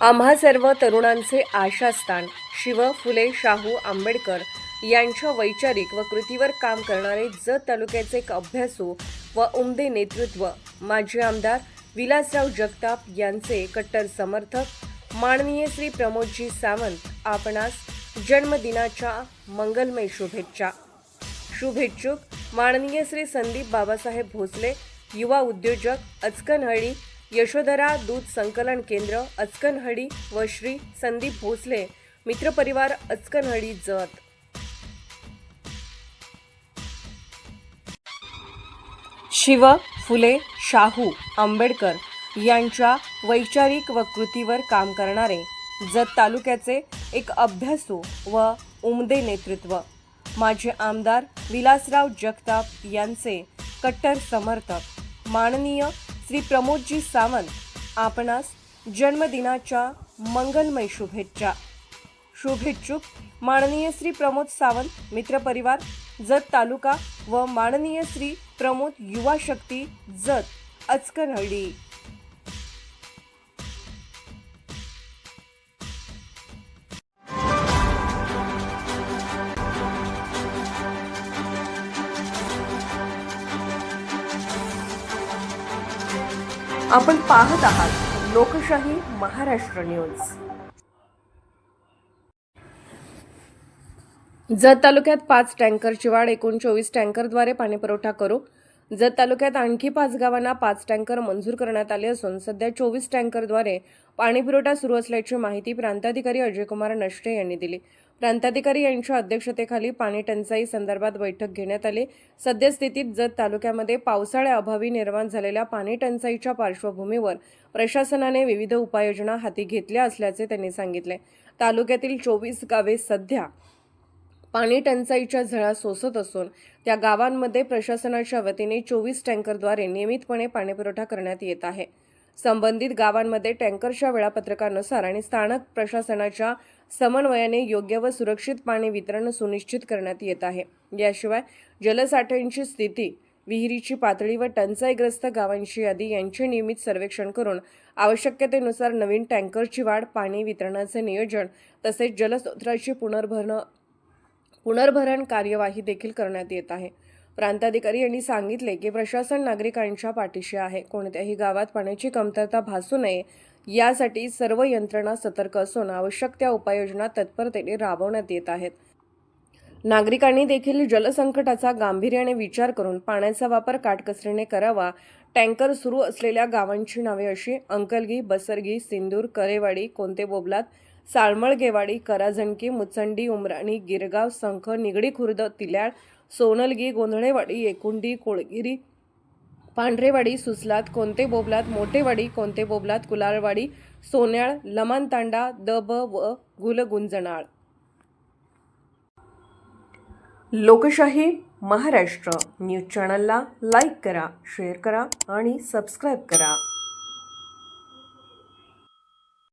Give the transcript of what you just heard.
आम्हा सर्व तरुणांचे आशास्थान शिव फुले शाहू आंबेडकर यांच्या वैचारिक व कृतीवर काम करणारे जत तालुक्याचे एक अभ्यासू व उमदे नेतृत्व माजी आमदार विलासराव जगताप यांचे कट्टर समर्थक माननीय श्री प्रमोदजी सावंत आपणास जन्मदिनाच्या मंगलमय शुभेच्छा. शुभेच्छुक माननीय श्री संदीप बाबासाहेब भोसले युवा उद्योजक अचकनहळी यशोधरा दूध संकलन केंद्र अचकनहळी व श्री संदीप भोसले मित्रपरिवार अचकनहळी जत. शिव फुले शाहू आंबेडकर यांच्या वैचारिक व कृतीवर काम करणारे जत तालुक्याचे एक अभ्यासू व उमदे नेतृत्व. माझे आमदार विलासराव जगताप यांचे कट्टर समर्थक माननीय श्री प्रमोदजी सावंत आपणास जन्मदिनाच्या मंगलमय शुभेच्छा. शुभेच्छुक माननीय श्री प्रमोद सावंत मित्रपरिवार जत तालुका व माननीय श्री प्रमोद युवा शक्ती जत अचकनहळ्ळी. आपण पाहत आहात लोकशाही महाराष्ट्र न्यूज. जत तालुक्यात पाच टँकरची वाढ एकूण चोवीस टँकरद्वारे पाणीपुरवठा करू जत तालुक्यात आणखी पाच गावांना पाच टँकर मंजूर करण्यात आले असून सध्या चोवीस टँकरद्वारे पाणीपुरवठा सुरू असल्याची माहिती प्रांताधिकारी अजयकुमार नष्टे यांनी दिली. प्रांताधिकारी यांच्या अध्यक्षतेखाली पाणी टंचाई संदर्भात बैठक घेण्यात आली. सद्यस्थितीत जत तालुक्यामध्ये पावसाळ्याअभावी निर्माण झालेल्या पाणी टंचाईच्या पार्श्वभूमीवर प्रशासनाने विविध उपाययोजना हाती घेतल्या असल्याचे त्यांनी सांगितले. तालुक्यातील चोवीस गावे सध्या पाणी टंचाईच्या झळा सोसत असून त्या गावांमध्ये प्रशासनाच्या वतीने चोवीस टँकरद्वारे नियमितपणे पाणीपुरवठा करण्यात येत आहे. संबंधित गावांमध्ये टँकरच्या वेळापत्रकानुसार आणि स्थानक प्रशासनाच्या समन्वयाने योग्य व सुरक्षित पाणी वितरण सुनिश्चित करण्यात येत आहे. याशिवाय जलसाठ्यांची स्थिती विहिरीची पातळी व टंचाईग्रस्त गावांची यादी यांचे नियमित सर्वेक्षण करून आवश्यकतेनुसार नवीन टँकरची वाढ पाणी वितरणाचे नियोजन तसेच जलस्रोताची पुनर्भरणं पुनर्भरण कार्यवाही देखील करण्यात येत आहे. प्रांताधिकारी यांनी सांगितले की प्रशासन नागरिकांच्या पाठीशी आहे. कोणत्याही गावात पाण्याची कमतरता भासू नये यासाठी सर्व यंत्रणा सतर्क असून आवश्यक त्या उपाययोजना तत्परतेने राबवण्यात येत आहेत. नागरिकांनी देखील जलसंकटाचा गांभीर्याने विचार करून पाण्याचा वापर काटकसरीने करावा. टँकर सुरू असलेल्या गावांची नावे अशी अंकलगी बसरगी सिंदूर करेवाडी कोणते बोबलात साळमळगेवाडी कराजणकी मुचंडी उमराणी गिरगाव संख निगडी खुर्द तिल्याळ सोनलगी गोंधळेवाडी एकुंडी कोळगिरी पांढरेवाडी सुसलात कोणते बोबलात मोठेवाडी कोणते बोबलात कुलाळवाडी सोन्याळ लमानतांडा दब व गुलगुंजनाळ लोकशाही महाराष्ट्र न्यूज चॅनलला लाईक करा शेअर करा आणि सबस्क्राईब करा.